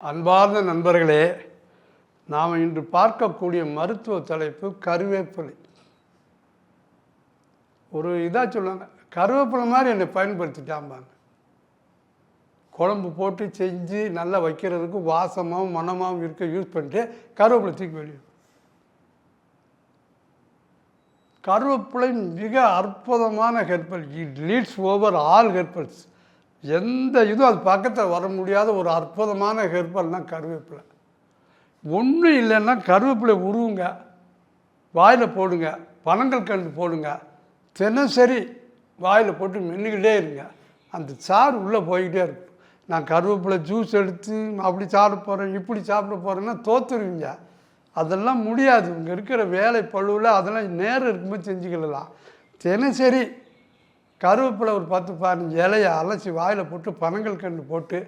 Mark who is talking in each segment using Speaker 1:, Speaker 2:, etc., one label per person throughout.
Speaker 1: அன்பார்ந்த நண்பர்களே நாம் இன்று பார்க்கக்கூடிய மருத்துவ தலைப்பு கருவேப்பிலை. ஒரு இதாக சொல்லுவாங்க கருவேப்பிலை மாதிரி என்னை பயன்படுத்திட்டாம்பாங்க. குழம்பு போட்டு செஞ்சு நல்லா வைக்கிறதுக்கு வாசமாகவும் மணமாகவும் இருக்க யூஸ் பண்ணிட்டு கருவேப்பிலை தூக்கி வெளியே கருவேப்பிலை மிக அற்புதமான herbal it leads over all herbals எந்த இதுவும் அது பக்கத்தில் வர முடியாத ஒரு அற்புதமான ஹெர்பல்னா கருவேப்பிலை. ஒன்றும் இல்லைன்னா கருவேப்பிலை உருவுங்க வாயில் போடுங்க பனங்கள் கண்டு போடுங்க தினசரி வாயில் போட்டு மென்னுக்கிட்டே இருங்க. அந்த சாறு உள்ளே போய்கிட்டே இருக்கும். நான் கருவேப்பிலை ஜூஸ் எடுத்து அப்படி சாப்பிட போகிறேன் இப்படி சாப்பிட போகிறேன்னா தோத்துருவீங்க. அதெல்லாம் முடியாது. இங்கே இருக்கிற வேலை பழுவில் அதெல்லாம் நேரம் இருக்கும்போது செஞ்சுக்கலாம் தினசரி கருவேப்பிலை ஒரு பத்து பதினஞ்சு இலையை அலசி வாயில் போட்டு பனங்கள் கண்டு போட்டு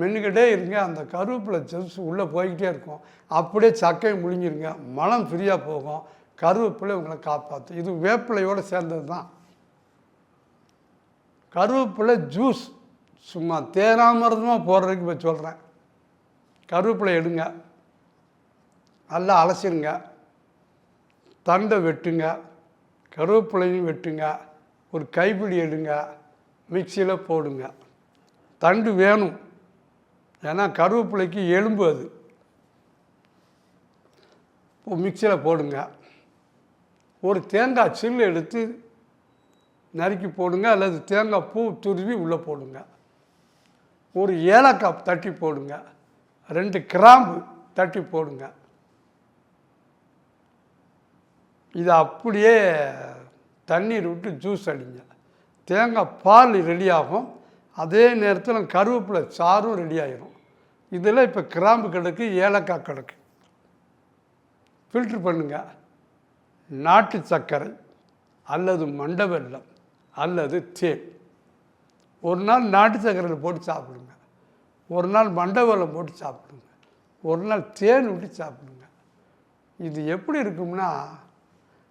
Speaker 1: மென்னுக்கிட்டே இருங்க. அந்த கருவேப்பிலை ஜூஸ் உள்ளே போய்கிட்டே இருக்கும். அப்படியே சக்கையை முழுங்கிருங்க. மனம் ஃப்ரீயாக போகும். கருவேப்பிலை உங்களை காப்பாற்றும் இது வேப்பிலையோடு சேர்ந்தது தான். கருவேப்பிலை ஜூஸ் சும்மா தேனாமிரதமாக போடுறதுக்கு இப்போ சொல்கிறேன் கருவேப்பிலை எடுங்க. நல்லா அலசிடுங்க தண்டை வெட்டுங்க. கருவேப்பிலையும் வெட்டுங்க. ஒரு கைப்பிடி எடுங்க மிக்சியில் போடுங்க. தண்டு வேணும். ஏன்னா கருவேப்பிலைக்கு எலும்பு அது. இப்போ மிக்சியில் போடுங்க. ஒரு தேங்காய் சில்லு எடுத்து நறுக்கி போடுங்க அல்லது தேங்காய் பூ துருவி உள்ளே போடுங்க. ஒரு ஏலக்காய் தட்டி போடுங்க. ரெண்டு கிராம்பு தட்டி போடுங்க. இதை அப்படியே தண்ணீர் விட்டு ஜூஸ் அடிங்க. தேங்காய் பால் ரெடி ஆகும் அதே நேரத்தில் கருவேப்பிலை சாறும் ரெடி ஆகிரும் இதில் இப்போ கிராம்பு கிடக்கு ஏலக்காய் கிடக்கு ஃபில்ட்ரு பண்ணுங்க. நாட்டு சர்க்கரை அல்லது மண்டை அல்லது தேன். ஒரு நாள் நாட்டு சர்க்கரையில் போட்டு சாப்பிடுங்க. ஒரு நாள் மண்டை வெல்லம் போட்டு சாப்பிடுங்க. ஒரு நாள் தேன் விட்டு சாப்பிடுங்க. இது எப்படி இருக்கும்னா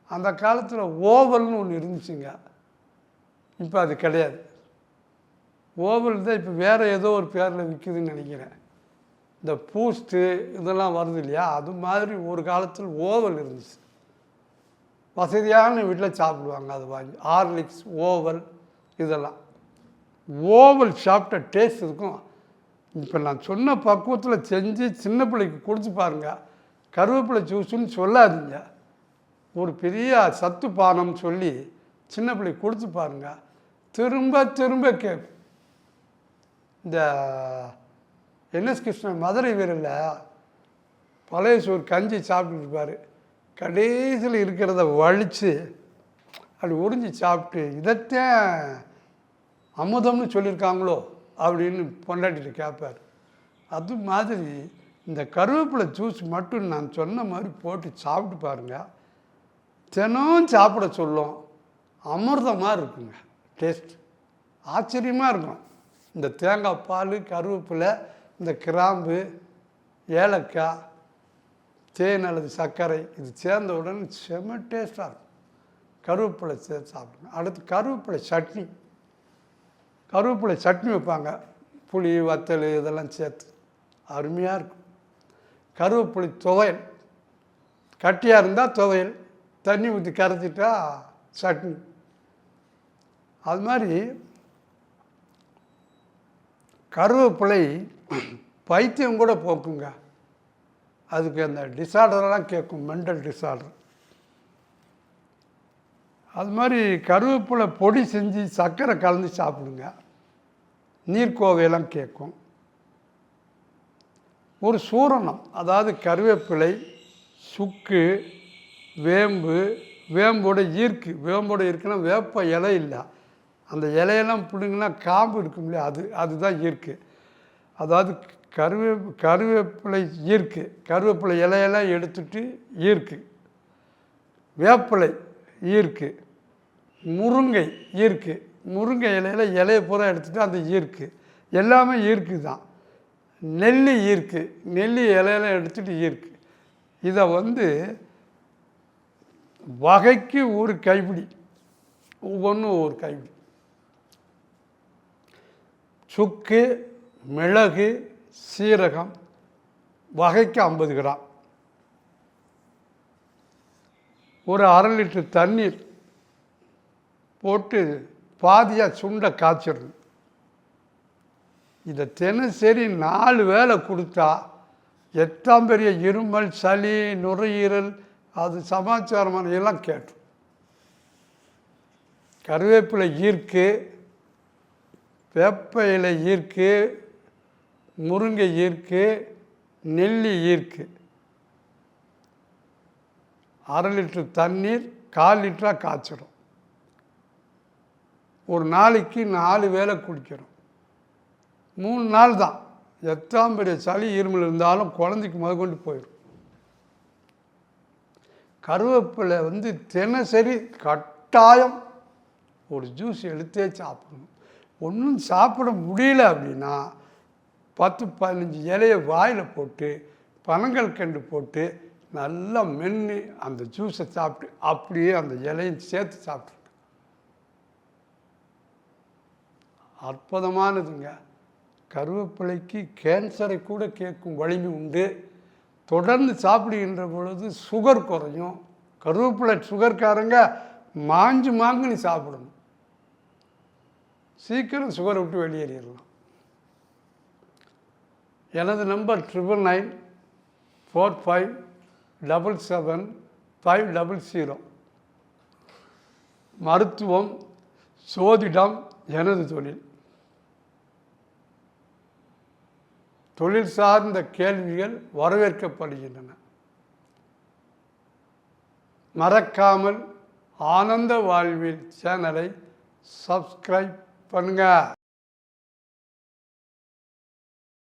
Speaker 1: அந்த காலத்தில் ஓவல்னு ஒன்று இருந்துச்சுங்க. இப்போ அது கிடையாது. ஓவல் தான் இப்போ வேறு ஏதோ ஒரு பேரில் விற்குதுன்னு நினைக்கிறேன். இந்த பூஸ்ட்டு இதெல்லாம் வருது இல்லையா? அது மாதிரி ஒரு காலத்தில் ஓவல் இருந்துச்சு. வசதியான வீட்டில் சாப்பிடுவாங்க அது வாங்கி. ஹார்லிக்ஸ் ஓவல் இதெல்லாம். ஓவல் சாப்பிட்ட டேஸ்ட் இருக்கும். இப்போ நான் சொன்ன பக்குவத்தில் செஞ்சு சின்ன பிள்ளைக்கு கொடுத்து பாருங்க. கருவேப்பிலை ஜூஸுன்னு சொல்லாதீங்க. ஒரு பெரிய சத்து பானம் சொல்லி சின்ன பிள்ளைக்கு கொடுத்து பாருங்க. திரும்ப திரும்ப கேட்கும். இந்த என்எஸ் கிருஷ்ணன் மதுரை வீரரில் பழைய சோறு கஞ்சி சாப்பிட்டுருப்பார் கடைசியில் இருக்கிறத வலித்து அப்படி உறிஞ்சி சாப்பிட்டு இதைத்தான் அமுதம்னு சொல்லியிருக்காங்களோ? அப்படின்னு பொண்டாட்டிட்டு கேட்பார். அது மாதிரி இந்த கருவேப்பிலை ஜூஸ் மட்டும் நான் சொன்ன மாதிரி போட்டு சாப்பிட்டு பாருங்கள் தினம் சாப்பிட சொல்லும். அமிர்தமாக இருக்குங்க. டேஸ்ட் ஆச்சரியமாக இருக்கும். இந்த தேங்காய் பால் கருவேப்பிலை இந்த கிராம்பு ஏலக்காய் தேன் அல்லது சர்க்கரை இது சேர்ந்த உடனே செம டேஸ்ட்டாக இருக்கும். கருவேப்பிலை சேர்த்து சாப்பிடுங்க. அடுத்து கருவேப்பிலை சட்னி. கருவேப்பிலை சட்னி வைப்பாங்க. புளி வத்தல் இதெல்லாம் சேர்த்து. அருமையாக இருக்கும். கருவேப்பிலை துவையல். கட்டியாக இருந்தால் துவையல். தண்ணி ஊற்றி கரைச்சிட்டா சட்னி. அது மாதிரி கருவேப்பிலை பைத்தியம் கூட போக்குங்க. அதுக்கு அந்த டிசார்டரெலாம் கேட்கும் மென்டல் டிசார்டர் அது மாதிரி கருவேப்பிலை பொடி செஞ்சு சர்க்கரை கலந்து சாப்பிடுங்க. நீர்க்கோவையெல்லாம் கேட்கும். ஒரு சூரணம் அதாவது கருவேப்பிலை சுக்கு வேம்பு வேம்போட ஈர்க்கு. வேம்போட ஈர்க்குன்னா வேப்ப இலை இல்லை. அந்த இலையெல்லாம் பிடுங்கினா காம்பு இருக்கும் இல்லையா? அது அதுதான் ஈர்க்கு. அதாவது கருவே கருவேப்பிலை ஈர்க்கு. கருவேப்பிலை இலையெல்லாம் எடுத்துட்டு ஈர்க்கு. வேப்பிலை ஈர்க்கு. முருங்கை ஈர்க்கு. முருங்கை இலையில இலையை பூரா எடுத்துட்டு அந்த ஈர்க்கு. எல்லாமே ஈர்க்கு தான். நெல்லி ஈர்க்கு. நெல்லி இலையெல்லாம் எடுத்துகிட்டு ஈர்க்கு. இதை வந்து வகைக்கு ஒரு கைப்பிடி. ஒவ்வொன்றும் ஒரு கைப்பிடி. சுக்கு மிளகு சீரகம் வகைக்கு ஐம்பது கிராம். ஒரு அரை லிட்டர் தண்ணீர் போட்டு பாதியாக சுண்டை காய்ச்சிடணும் இதை தினசரி நாலு வேளை கொடுத்தா எத்தாம் பெரிய இருமல் சளி நுரையீரல் அது சமாச்சாரம் எல்லாம் கேட்டும். கருவேப்பிலை ஈர்க்கு வேப்ப இலை ஈர்க்கு முருங்கை ஈர்க்கு நெல்லி ஈர்க்கு. அரை லிட்ரு தண்ணீர் கால் லிட்டராக காய்ச்சிடும் ஒரு நாளைக்கு நாலு வேளை குடிக்கிறோம். மூணு நாள் தான். எத்தாம் பெரிய சளி இருமல் இருந்தாலும் குழந்தைக்கு முதற்கொண்டு போயிடும் கருவேப்பிலை வந்து தினசரி கட்டாயம் ஒரு ஜூஸ் எடுத்தே சாப்பிடணும். ஒன்றும் சாப்பிட முடியல அப்படின்னா பத்து பதினஞ்சு இலையை வாயில் போட்டு பனங்கள் கண்டு போட்டு நல்லா மென்று அந்த ஜூஸை சாப்பிட்டு அப்படியே அந்த இலையும் சேர்த்து சாப்பிட்டு அற்புதமானதுங்க. கருவேப்பிலைக்கு கேன்சரை கூட கேட்கும் வலிமை உண்டு. தொடர்ந்து சாப்பிடுகின்ற பொழுது சுகர் குறையும். கருவேப்பிலை சுகர்காரங்க மாஞ்சு மாங்குனி சாப்பிடணும். சீக்கிரம் சுகரை விட்டு வெளியேறிடலாம். எனது number triple nine four five double seven five double zero மருத்துவம் சோதிடம் எனது தொழில். தொழில் சார்ந்த கேள்விகள் வரவேற்கப்படுகின்றன. மறக்காமல் ஆனந்த வாழ்வில் சேனலை சப்ஸ்கிரைப் பண்ணுங்கள்